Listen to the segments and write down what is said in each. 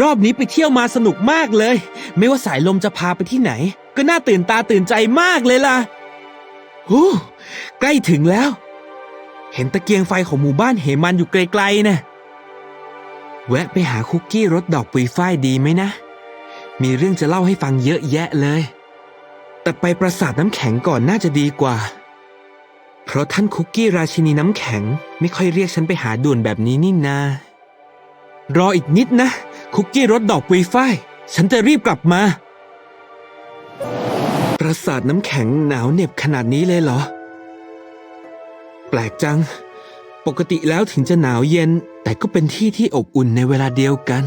รอบนี้ไปเที่ยวมาสนุกมากเลย ไม่ว่าสายลมจะพาไปที่ไหน ก็น่าตื่นตาตื่นใจมากเลยล่ะหูใกล้ถึงแล้ว เห็นตะเกียงไฟของหมู่บ้านเหมันอยู่ไกลๆนะแวะไปหาคุกกี้รสดอกปุยฝ้ายดีไหมนะ มีเรื่องจะเล่าให้ฟังเยอะแยะเลย แต่ไปปราสาทน้ำแข็งก่อนน่าจะดีกว่า เพราะท่านคุกกี้ราชินีน้ำแข็ง ไม่ค่อยเรียกฉันไปหาด่วนแบบนี้นี่นา รออีกนิดนะ คุกกี้รสดอกปุยฝ้ายฉันจะรีบกลับมา ปราสาทน้ำแข็งหนาวเหน็บขนาดนี้เลยเหรอ แปลกจัง ปกติแล้วถึงจะหนาวเย็น แต่ก็เป็นที่ที่อบอุ่นในเวลาเดียวกัน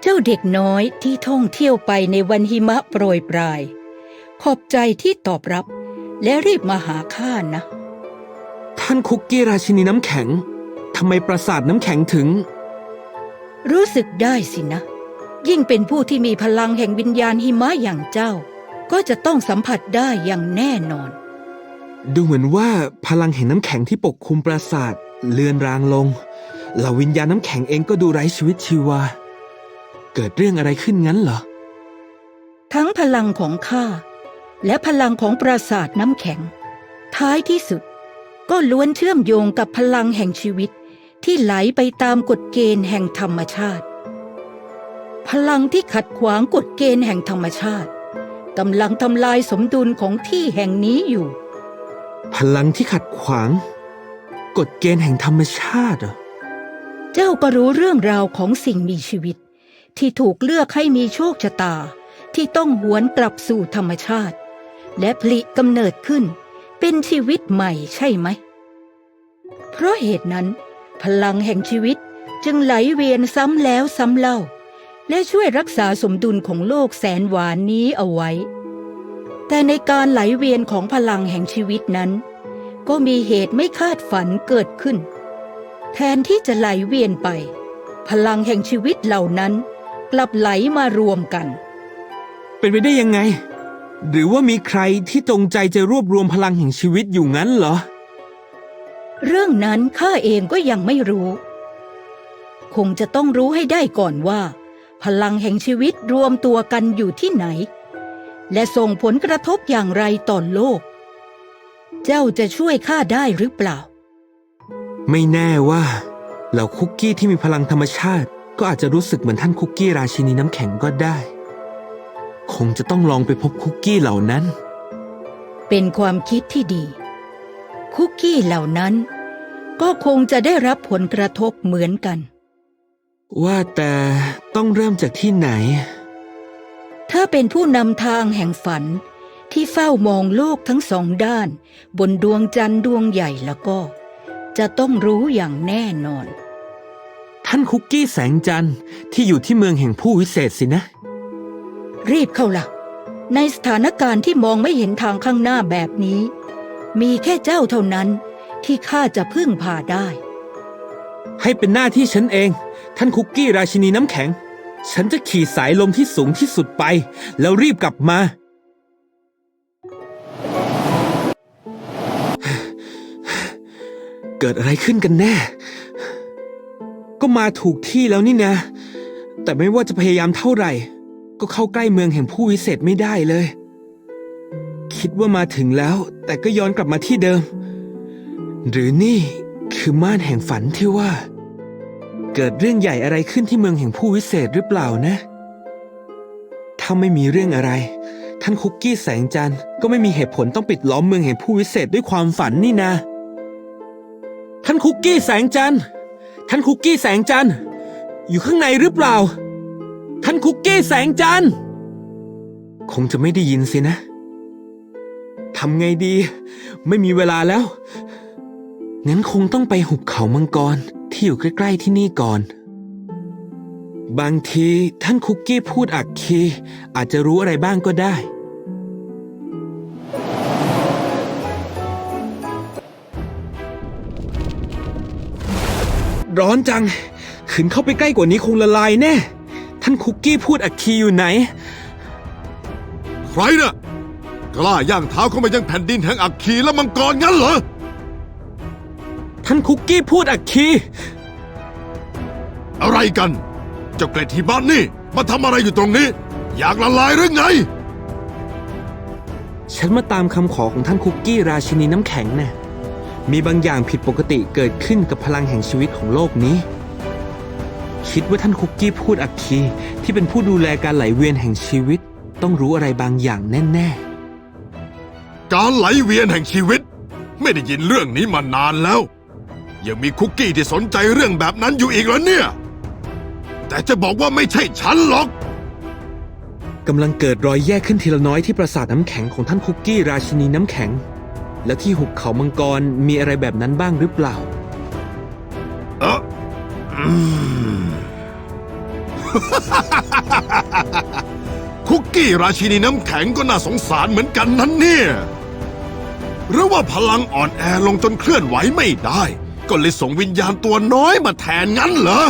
เจ้าเด็กน้อยที่ท่องเที่ยวไปในวันหิมะโปรยปลาย ขอบใจที่ตอบรับ และรีบมาหาข้านะ ท่านคุกกี้ราชินีน้ำแข็งทำไมปราสาทน้ำแข็งถึง รู้สึกได้สินะ ยิ่งเป็นผู้ที่มีพลังแห่งวิญญาณหิมะอย่างเจ้า ก็จะต้องสัมผัสได้อย่างแน่นอน ดูเหมือนว่าพลังแห่งน้ำแข็งที่ปกคลุมปราสาทเลือนรางลงเหล่าวิญญาณน้ำแข็งเองก็ดูไร้ชีวิตชีวา เกิดเรื่องอะไรขึ้นงั้นเหรอ ทั้งพลังของข้าและพลังของปราสาทน้ำแข็ง ท้ายที่สุด ก็ล้วนเชื่อมโยงกับพลังแห่งชีวิต ที่ไหลไปตามกฎเกณฑ์แห่งธรรมชาติ พลังที่ขัดขวางกฎเกณฑ์แห่งธรรมชาติกำลังทำลายสมดุลของที่แห่งนี้อยู่ พลังที่ขัดขวาง กฎเกณฑ์แห่งธรรมชาติเหรอเจ้าก็รู้เรื่องราวของสิ่งมีชีวิต ที่ถูกเลือกให้มีโชคชะตาที่ต้องหวนกลับสู่ธรรมชาติ และผลิกำเนิดขึ้น เป็นชีวิตใหม่ใช่ไหม เพราะเหตุนั้น พลังแห่งชีวิตจึงไหลเวียนซ้ำแล้วซ้ำเล่า และช่วยรักษาสมดุลของโลกแสนหวานนี้เอาไว้ แต่ในการไหลเวียนของพลังแห่งชีวิตนั้น ก็มีเหตุไม่คาดฝันเกิดขึ้น แทนที่จะไหลเวียนไป พลังแห่งชีวิตเหล่านั้น กลับไหลมารวมกัน เป็นไปได้ยังไง หรือว่ามีใครที่จงใจจะรวบรวมพลังแห่งชีวิตอยู่งั้นเหรอ เรื่องนั้นข้าเองก็ยังไม่รู้ คงจะต้องรู้ให้ได้ก่อนว่า พลังแห่งชีวิตรวมตัวกันอยู่ที่ไหน และส่งผลกระทบอย่างไรต่อโลก เจ้าจะช่วยข้าได้หรือเปล่า ไม่แน่ว่าเหล่าคุกกี้ที่มีพลังธรรมชาติ ก็อาจจะรู้สึกเหมือนท่านคุกกี้ราชินีน้ำแข็งก็ได้ คงจะต้องลองไปพบคุกกี้เหล่านั้น เป็นความคิดที่ดี คุกกี้เหล่านั้น ก็คงจะได้รับผลกระทบเหมือนกัน ว่าแต่ต้องเริ่มจากที่ไหนถ้าเป็นผู้นำทางแห่งฝันที่เฝ้ามองโลกทั้งสองด้าน บนดวงจันทร์ดวงใหญ่แล้วก็ จะต้องรู้อย่างแน่นอน ท่านคุกกี้แสงจันทร์ที่อยู่ที่เมืองแห่งผู้วิเศษสินะ รีบเข้าละในสถานการณ์ที่มองไม่เห็นทางข้างหน้าแบบนี้ มีแค่เจ้าเท่านั้นที่ข้าจะพึ่งพาได้ ให้เป็นหน้าที่ฉันเอง ท่านคุกกี้ราชินีน้ำแข็ง ฉันจะขี่สายลมที่สูงที่สุดไป แล้วรีบกลับมา เกิดอะไรขึ้นกันแน่ ก็มาถูกที่แล้วนี่นะ แต่ไม่ว่าจะพยายามเท่าไหร่ ก็เข้าใกล้เมืองแห่งผู้วิเศษไม่ได้เลย คิดว่ามาถึงแล้ว แต่ก็ย้อนกลับมาที่เดิม หรือนี่คือม่านแห่งฝันที่ว่า เกิดเรื่องใหญ่อะไรขึ้นที่เมืองแห่งผู้วิเศษหรือเปล่านะ ถ้าไม่มีเรื่องอะไร ท่านคุกกี้แสงจันทร์ก็ไม่มีเหตุผลต้องปิดล้อมเมืองแห่งผู้วิเศษด้วยความฝันนี่นะท่านคุกกี้แสงจันทร์ท่านคุกกี้แสงจันทร์อยู่ข้างในหรือเปล่า ท่านคุกกี้แสงจันทร์คงจะไม่ได้ยินสินะ ทำไงดี ไม่มีเวลาแล้ว งั้นคงต้องไปหุบเขามังกรที่อยู่ใกล้ๆที่นี่ก่อน บางทีท่านคุกกี้พูดอักคี อาจจะรู้อะไรบ้างก็ได้ ร้อนจังขืนเข้าไปใกล้กว่านี้คงละลายแน่ ท่านคุกกี้พูดอักคีอยู่ไหน ใครน่ะ กล้าย่างเท้าเข้ามายังแผ่นดินแห่งอักคีและมังกรงั้นเหรอ ท่านคุกกี้พูดอักคี อะไรกัน เจ้าเกล็ดหิมะนี่มาทำอะไรอยู่ตรงนี้ อยากละลายหรือไง ฉันมาตามคำขอของท่านคุกกี้ราชินีน้ำแข็งน่ะมีบางอย่างผิดปกติเกิดขึ้นกับพลังแห่งชีวิตของโลกนี้ คิดว่าท่านคุกกี้พูดอัคคีที่เป็นผู้ดูแลการไหลเวียนแห่งชีวิต ต้องรู้อะไรบางอย่างแน่ การไหลเวียนแห่งชีวิต ไม่ได้ยินเรื่องนี้มานานแล้ว ยังมีคุกกี้ที่สนใจเรื่องแบบนั้นอยู่อีกเหรอเนี่ย แต่จะบอกว่าไม่ใช่ฉันหรอกกำลังเกิดรอยแยกขึ้นทีละน้อยที่ปราสาทน้ำแข็งของท่านคุกกี้ราชินีน้ำแข็ง แล้วที่หุบเขามังกรมีอะไรแบบนั้นบ้างหรือเปล่า เอออืม คุกกี้ราชินีน้ำแข็งก็น่าสงสารเหมือนกันนั้นเนี่ย หรือว่าพลังอ่อนแอลงจนเคลื่อนไหวไม่ได้ ก็เลยส่งวิญญาณตัวน้อยมาแทนงั้นเหรอ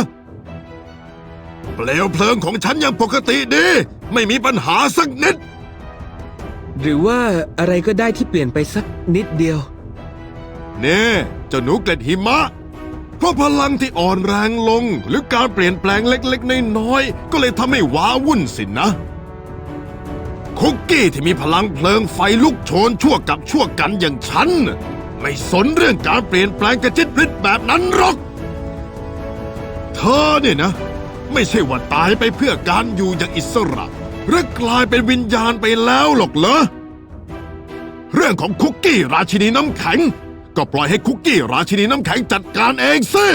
เปลวเพลิงของฉันยังปกติดี ไม่มีปัญหาสักนิด หรือว่าอะไรก็ได้ที่เปลี่ยนไปสักนิดเดียว เน่เจ้าหนูเกล็ดหิมะ เพราะพลังที่อ่อนแรงลง หรือการเปลี่ยนแปลงเล็กๆน้อยๆก็เลยทำให้ว้าวุ่นสินนะ คุกกี้ที่มีพลังเพลิงไฟลุกโชนชั่วกับชั่วกันอย่างฉัน ไม่สนเรื่องการเปลี่ยนแปลงกระจิตริดแบบนั้นหรอก เธอเนี่ยนะ ไม่ใช่ว่าตายไปเพื่อการอยู่อย่างอิสระ หรือกลายเป็นวิญญาณไปแล้วหรอกเหรอ เรื่องของคุกกี้ราชินีน้ำแข็ง ก็ปล่อยให้คุกกี้ราชินีน้ำแข็งจัดการเองสิ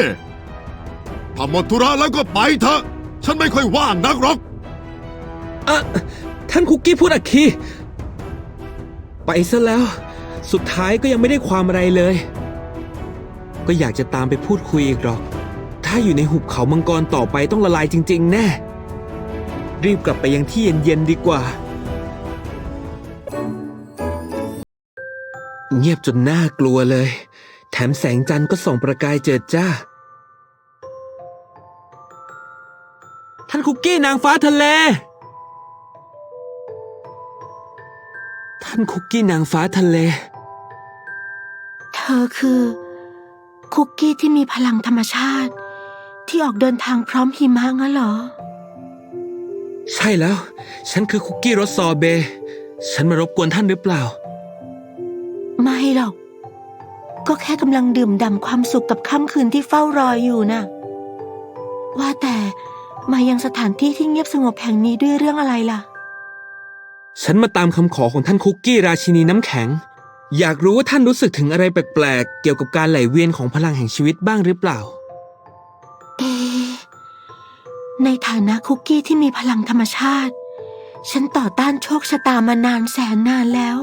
ถ้าหมดธุระแล้วก็ไปเถอะ ฉันไม่ค่อยว่างนักหรอกอะ ท่านคุกกี้พูดอักคีไปซะแล้ว สุดท้ายก็ยังไม่ได้ความอะไรเลย ก็อยากจะตามไปพูดคุยอีกหรอก ถ้าอยู่ในหุบเขามังกรต่อไปต้องละลายจริง ๆ แน่ รีบกลับไปยังที่เย็น ๆ ดีกว่า เงียบจนน่ากลัวเลย แถมแสงจันทร์ก็ส่องประกายเจิดจ้า ท่านคุกกี้นางฟ้าทะเลานคุกกี้นางฟ้าทะเล เธอคือ คุกกี้ที่มีพลังธรรมชาติ ที่ออกเดินทางพร้อมหิมะงั้นเหรอ ใช่แล้ว ฉันคือคุกกี้รสซอร์เบย์ฉันมารบกวนท่านหรือเปล่า ไม่หรอก ก็แค่กำลังดื่มด่ำความสุขกับค่ำคืนที่เฝ้ารออยู่น่ะ ว่าแต่มายังสถานที่ที่เงียบสงบแห่งนี้ด้วยเรื่องอะไรล่ะ ฉันมาตามคำขอของท่านคุกกี้ราชินีน้ำแข็ง อยากรู้ว่าท่านรู้สึกถึงอะไรแปลกๆ เกี่ยวกับการไหลเวียนของพลังแห่งชีวิตบ้างหรือเปล่า เอ ในฐานะคุกกี้ที่มีพลังธรรมชาติ ฉันต่อต้านโชคชะตามานานแสนนานแล้ว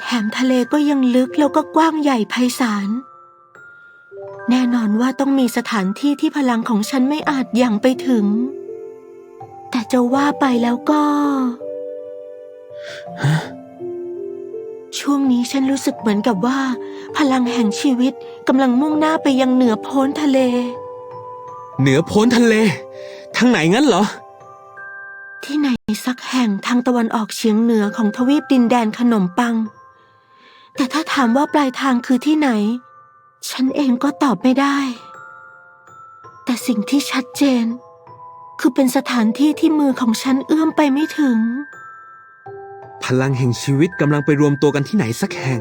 แถมทะเลก็ยังลึกแล้วก็กว้างใหญ่ไพศาล แน่นอนว่าต้องมีสถานที่ที่พลังของฉันไม่อาจยังไปถึง แต่จะว่าไปแล้วก็ ช่วงนี้ฉันรู้สึกเหมือนกับว่า พลังแห่งชีวิตกำลังมุ่งหน้าไปยังเหนือโพ้นทะเล เหนือโพ้นทะเล ทางไหนงั้นเหรอ ที่ไหนสักแห่งทางตะวันออกเฉียงเหนือของทวีปดินแดนขนมปัง แต่ถ้าถามว่าปลายทางคือที่ไหน ฉันเองก็ตอบไม่ได้ แต่สิ่งที่ชัดเจน คือเป็นสถานที่ที่มือของฉันเอื้อมไปไม่ถึง พลังแห่งชีวิตกำลังไปรวมตัวกันที่ไหนสักแห่ง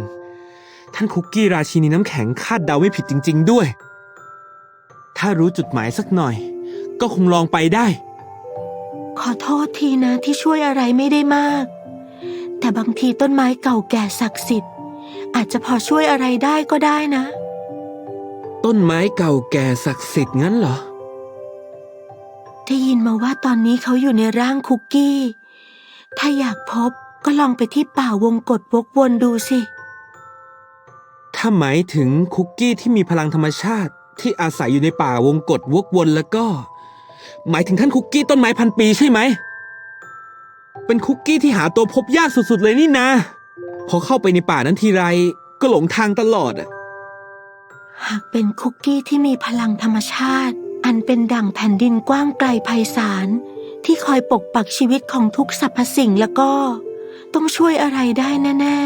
ท่านคุกกี้ราชินีน้ำแข็งคาดเดาไม่ผิดจริง ๆ ด้วย ถ้ารู้จุดหมายสักหน่อย ก็คงลองไปได้ ขอโทษทีนะที่ช่วยอะไรไม่ได้มาก แต่บางทีต้นไม้เก่าแก่ศักดิ์สิทธิ์ อาจจะพอช่วยอะไรได้ก็ได้นะ ต้นไม้เก่าแก่ศักดิ์สิทธิ์งั้นเหรอ ได้ยินมาว่าตอนนี้เขาอยู่ในร่างคุกกี้ ถ้าอยากพบ ก็ลองไปที่ป่าวงกฏวกวนดูสิ ถ้าหมายถึงคุกกี้ที่มีพลังธรรมชาติที่อาศัยอยู่ในป่าวงกฏวกวนแล้วก็ หมายถึงท่านคุกกี้ต้นไม้พันปีใช่ไหม เป็นคุกกี้ที่หาตัวพบยากสุดๆเลยนี่นะพอเข้าไปในป่านั้นทีไรก็หลงทางตลอดอะหากเป็นคุกกี้ที่มีพลังธรรมชาติ อันเป็นดั่งแผ่นดินกว้างไกลไพศาลที่คอยปกปักชีวิตของทุกสรรพสิ่งแล้วก็ ต้องช่วยอะไรได้แน่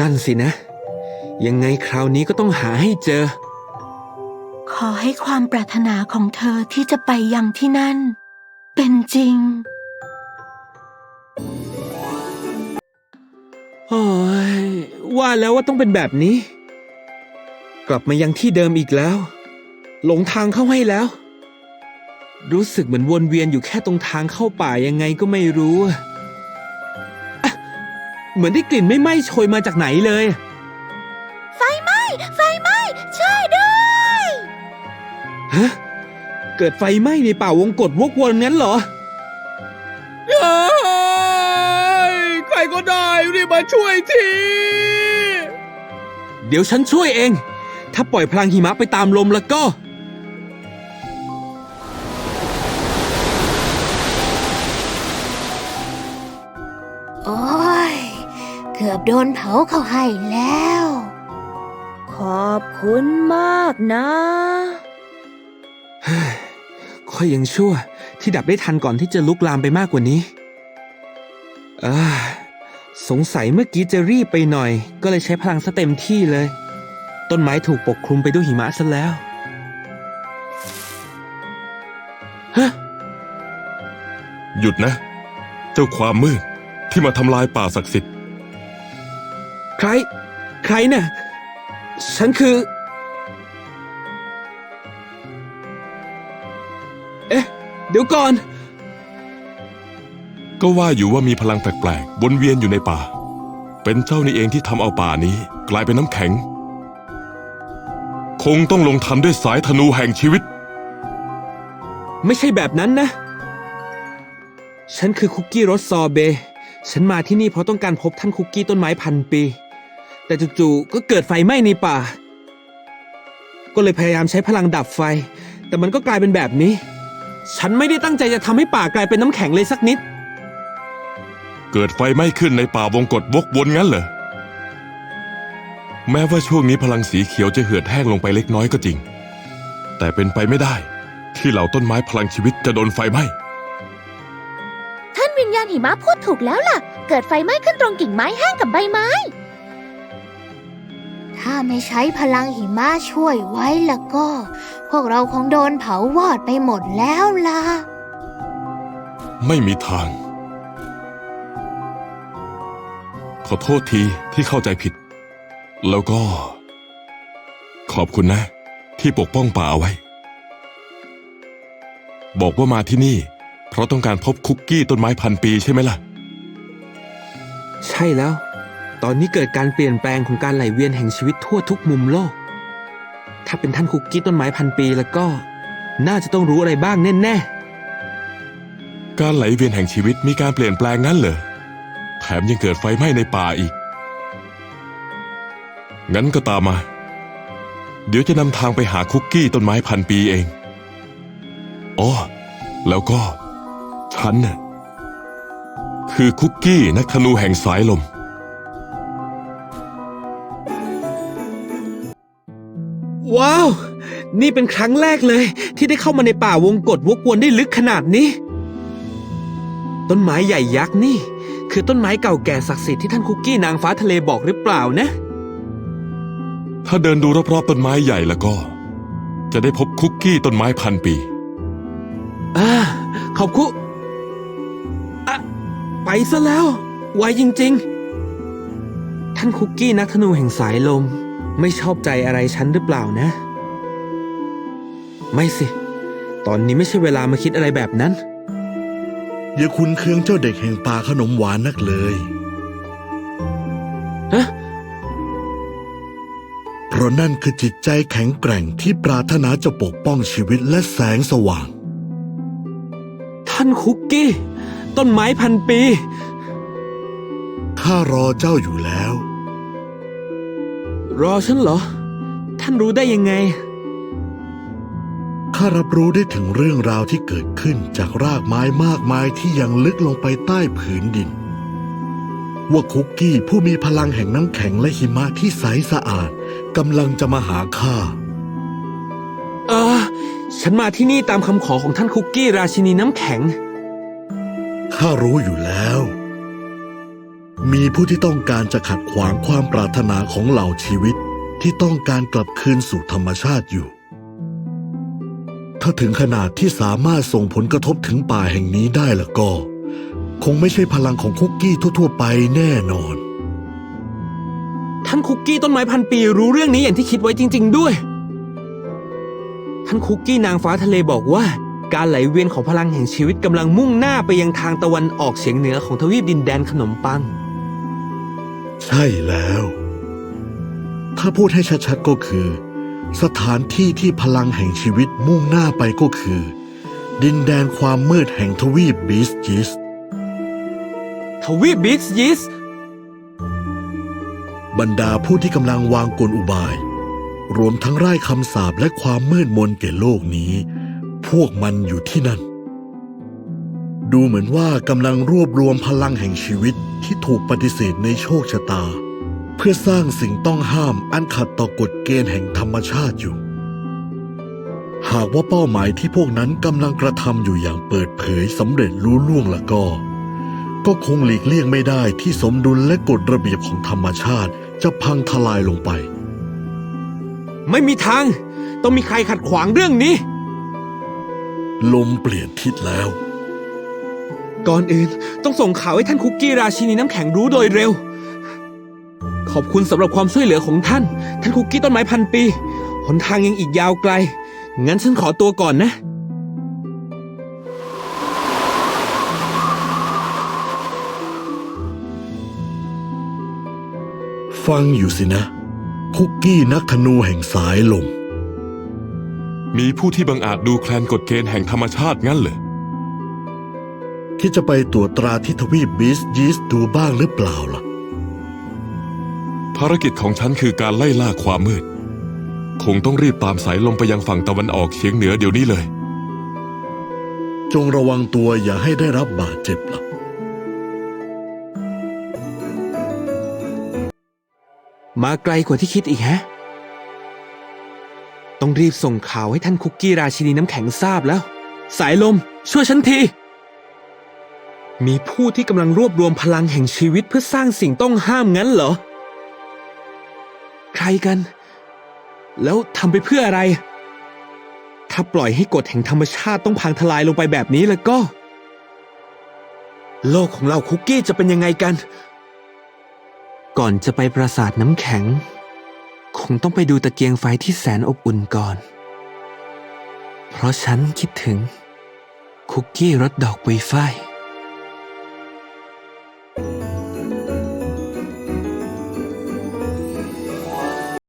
นั่นสินะ ยังไงคราวนี้ก็ต้องหาให้เจอๆขอให้ความปรารถนาของเธอที่จะไปยังที่นั่น เป็นจริง โอ้ยว่าแล้วว่าต้องเป็นแบบนี้ กลับมายังที่เดิมอีกแล้ว หลงทางเข้าให้แล้ว รู้สึกเหมือนวนเวียนอยู่แค่ตรงทางเข้าป่ายังไงก็ไม่รู้อะอะ เหมือนได้กลิ่นไม่ไหม้โชยมาจากไหนเลย ไฟไหม้ ไฟไหม้ช่วยด้วยฮะ เกิดไฟไหม้ในป่าวงกฏวกวนงั้นเหรอใครก็ได้รีบมาช่วยที เดี๋ยวฉันช่วยเอง ถ้าปล่อยพลังหิมะไปตามลมแล้วก็ อบโดนเผาเข้าให้แล้ว ขอบคุณมากนะค่อยยังชั่วที่ดับได้ทันก่อนที่จะลุกลามไปมากกว่านี้อาสงสัยเมื่อกี้จะรีบไปหน่อย ก็เลยใช้พลังซะเต็มที่เลย ต้นไม้ถูกปกคลุมไปด้วยหิมะซะแล้วฮะหยุดนะ เจ้าความมืดที่มาทำลายป่าศักดิ์สิทธิ์ ใคร ใครน่ะฉันคือ เอ๊ะ เดี๋ยวก่อน ก็ว่าอยู่ว่ามีพลังแปลกๆวนเวียนอยู่ในป่า เป็นเจ้านี่เองที่ทำเอาป่านี้ กลายเป็นน้ำแข็ง คงต้องลงทันด้วยสายธนูแห่งชีวิต ไม่ใช่แบบนั้นนะ ฉันคือคุกกี้รสซอร์เบย์ฉันมาที่นี่เพราะต้องการพบท่านคุกกี้ต้นไม้พันปี แต่จู่ๆก็เกิดไฟไหม้ในป่า ก็เลยพยายามใช้พลังดับไฟ แต่มันก็กลายเป็นแบบนี้ ฉันไม่ได้ตั้งใจจะทำให้ป่ากลายเป็นน้ำแข็งเลยสักนิด เกิดไฟไหม้ขึ้นในป่าวงกฏวกวนงั้นเหรอ แม้ว่าช่วงนี้พลังสีเขียวจะเหือดแห้งลงไปเล็กน้อยก็จริง แต่เป็นไปไม่ได้ ที่เหล่าต้นไม้พลังชีวิตจะโดนไฟไหม้ท่านวิญญาณหิมะพูดถูกแล้วล่ะ เกิดไฟไหม้ขึ้นตรงกิ่งไม้แห้งกับใบไม้ ถ้าไม่ใช้พลังหิมะช่วยไว้แล้วก็ พวกเราคงโดนเผาวอดไปหมดแล้วล่ะ ไม่มีทาง ขอโทษทีที่เข้าใจผิด แล้วก็ ขอบคุณนะ ที่ปกป้องป่าเอาไว้ บอกว่ามาที่นี่ เพราะต้องการพบคุกกี้ต้นไม้พันปีใช่ไหมล่ะ ใช่แล้ว ตอนนี้เกิดการเปลี่ยนแปลงของการไหลเวียนแห่งชีวิตทั่วทุกมุมโลก ถ้าเป็นท่านคุกกี้ต้นไม้พันปีแล้วก็ น่าจะต้องรู้อะไรบ้างแน่ๆ การไหลเวียนแห่งชีวิตมีการเปลี่ยนแปลงงั้นเหรอ แถมยังเกิดไฟไหม้ในป่าอีก งั้นก็ตามมา เดี๋ยวจะนำทางไปหาคุกกี้ต้นไม้พันปีเอง อ๋อ แล้วก็ ฉันน่ะคือคุกกี้นักธนูแห่งสายลม ว้าว นี่เป็นครั้งแรกเลย ที่ได้เข้ามาในป่าวงกฏวกวนได้ลึกขนาดนี้ ต้นไม้ใหญ่ยักษ์นี่ คือต้นไม้เก่าแก่ศักดิ์สิทธิ์ที่ท่านคุกกี้นางฟ้าทะเลบอกหรือเปล่านะ ถ้าเดินดูรอบๆต้นไม้ใหญ่แล้วก็ จะได้พบคุกกี้ต้นไม้พันปี อ่าขอบคุณอะไปซะแล้ว ไวจริง ๆ ท่านคุกกี้นักธนูแห่งสายลม ไม่ชอบใจอะไรฉันหรือเปล่านะ ไม่สิ ตอนนี้ไม่ใช่เวลามาคิดอะไรแบบนั้น อย่าคุ้นเคืองเจ้าเด็กแห่งป่าขนมหวานนักเลยฮะเพราะนั่นคือจิตใจแข็งแกร่งที่ปรารถนาจะปกป้องชีวิตและแสงสว่าง ท่านคุกกี้ ต้นไม้พันปี ข้ารอเจ้าอยู่แล้ว รอฉันเหรอ ท่านรู้ได้ยังไง ข้ารับรู้ได้ถึงเรื่องราวที่เกิดขึ้นจากรากไม้มากมายที่ยังลึกลงไปใต้ผืนดิน ว่าคุกกี้ผู้มีพลังแห่งน้ำแข็งและหิมะที่ใสสะอาดกำลังจะมาหาข้าเออฉันมาที่นี่ตามคำขอของท่านคุกกี้ราชินีน้ำแข็ง ข้ารู้อยู่แล้ว มีผู้ที่ต้องการจะขัดขวางความปรารถนาของเหล่าชีวิตที่ต้องการกลับคืนสู่ธรรมชาติอยู่ ถ้าถึงขนาดที่สามารถส่งผลกระทบถึงป่าแห่งนี้ได้ล้วก็ คงไม่ใช่พลังของคุกกี้ทั่ว ๆ ไปแน่นอน ท่านคุกกี้ต้นไม้พันปีรู้เรื่องนี้อย่างที่คิดไว้จริง ๆ ด้วย ท่านคุกกี้นางฟ้าทะเลบอกว่า การไหลเวียนของพลังแห่งชีวิตกำลังมุ่งหน้าไปยังทางตะวันออกเฉียงเหนือของทวีปดินแดนขนมปัง ใช่แล้ว ถ้าพูดให้ชัดๆก็คือ สถานที่ที่พลังแห่งชีวิตมุ่งหน้าไปก็คือ ดินแดนความมืดแห่งทวีปบีสจิสทวีปบิสยิสบรรดาผู้ที่กำลังวางกลอุบาย รวมทั้งไร้คำสาปและความมืดมนแก่โลกนี้ พวกมันอยู่ที่นั่น ดูเหมือนว่ากำลังรวบรวมพลังแห่งชีวิตที่ถูกปฏิเสธในโชคชะตา เพื่อสร้างสิ่งต้องห้ามอันขัดต่อกฎเกณฑ์แห่งธรรมชาติอยู่ หากว่าเป้าหมายที่พวกนั้นกำลังกระทำอยู่อย่างเปิดเผยสำเร็จรู้ล่วงแล้วก็ ก็คงหลีกเลี่ยงไม่ได้ที่สมดุลและกฎระเบียบของธรรมชาติจะพังทลายลงไป ไม่มีทาง ต้องมีใครขัดขวางเรื่องนี้ ลมเปลี่ยนทิศแล้ว ก่อนอื่นต้องส่งข่าวให้ท่านคุกกี้ราชินีน้ำแข็งรู้โดยเร็ว ขอบคุณสำหรับความช่วยเหลือของท่าน ท่านคุกกี้ต้นไม้พันปี หนทางยังอีกยาวไกล งั้นฉันขอตัวก่อนนะ ฟังอยู่สินะ คุกกี้นักธนูแห่งสายลม มีผู้ที่บังอาจดูแคลนกฎเกณฑ์แห่งธรรมชาติงั้นเหรอ คิดจะไปตรวจตราที่ทวีปบีสยีสดูบ้างหรือเปล่าล่ะ ภารกิจของฉันคือการไล่ล่าความมืด คงต้องรีบตามสายลมไปยังฝั่งตะวันออกเฉียงเหนือเดี๋ยวนี้เลย จงระวังตัวอย่าให้ได้รับบาดเจ็บล่ะ มาไกลกว่าที่คิดอีกแฮะ ต้องรีบส่งข่าวให้ท่านคุกกี้ราชินีน้ำแข็งทราบแล้ว สายลม ช่วยฉันที มีผู้ที่กำลังรวบรวมพลังแห่งชีวิตเพื่อสร้างสิ่งต้องห้ามงั้นเหรอ ใครกัน แล้วทำไปเพื่ออะไร ถ้าปล่อยให้กฎแห่งธรรมชาติต้องพังทลายลงไปแบบนี้แล้วก็ โลกของเราคุกกี้จะเป็นยังไงกัน ก่อนจะไปปราสาทน้ำแข็ง คงต้องไปดูตะเกียงไฟที่แสนอบอุ่นก่อน เพราะฉันคิดถึงคุกกี้รสดอกปุยฝ้าย